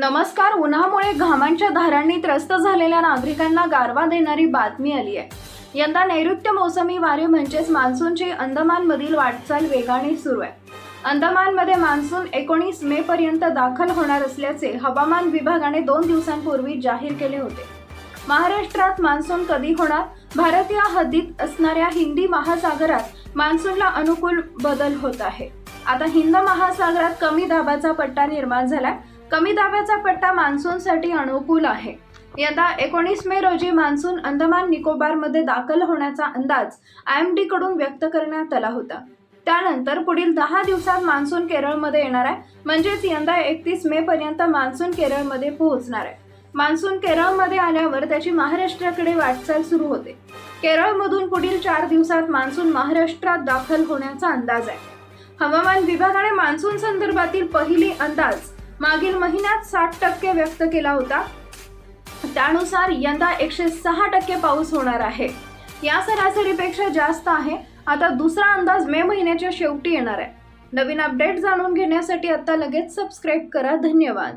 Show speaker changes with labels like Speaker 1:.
Speaker 1: नमस्कार उन्हामुळे घामांच्या धारांनी त्रस्त झालेल्या नागरिकांना गारवा देणारी बातमी आली आहे. यंदा नैऋत्य मोसमी वारे म्हणजेच मान्सूनची अंदमानमधील वाटचाल वेगाने सुरू आहे. अंदमानमध्ये मान्सून एकोणीस मे पर्यंत दाखल होणार असल्याचे हवामान विभागाने दोन दिवसांपूर्वी जाहीर केले होते. महाराष्ट्रात मान्सून कधी होणार? भारतीय हद्दीत असणाऱ्या हिंदी महासागरात मान्सूनला अनुकूल बदल होत आहे. आता हिंद महासागरात कमी दाबाचा पट्टा निर्माण झालाय. कमी दाबाचा पट्टा मान्सूनसाठी अनुकूल आहे. यंदा एकोणीस मे रोजी मान्सून अंदमान निकोबारमध्ये दाखल होण्याचा अंदाज आय एम डीकडून व्यक्त करण्यात आला होता. त्यानंतर पुढील दहा दिवसात मान्सून केरळमध्ये येणार आहे. म्हणजेच यंदा एकतीस मे पर्यंत मान्सून केरळमध्ये पोहोचणार आहे. मान्सून केरळमध्ये आल्यावर त्याची महाराष्ट्राकडे वाटचाल सुरू होते. केरळमधून पुढील चार दिवसात मान्सून महाराष्ट्रात दाखल होण्याचा अंदाज आहे. हवामान विभागाने मान्सून संदर्भातील पहिली अंदाज मागील महिन्यात साठ टक्के व्यक्त केला होता. त्यानुसार यंदा एकशे सहा टक्के पाऊस होणार आहे. या सरासरीपेक्षा जास्त आहे. आता दुसरा अंदाज मे महिन्याच्या शेवटी येणार आहे. नवीन अपडेट जाणून घेण्यासाठी आता लगेच सबस्क्राईब करा. धन्यवाद.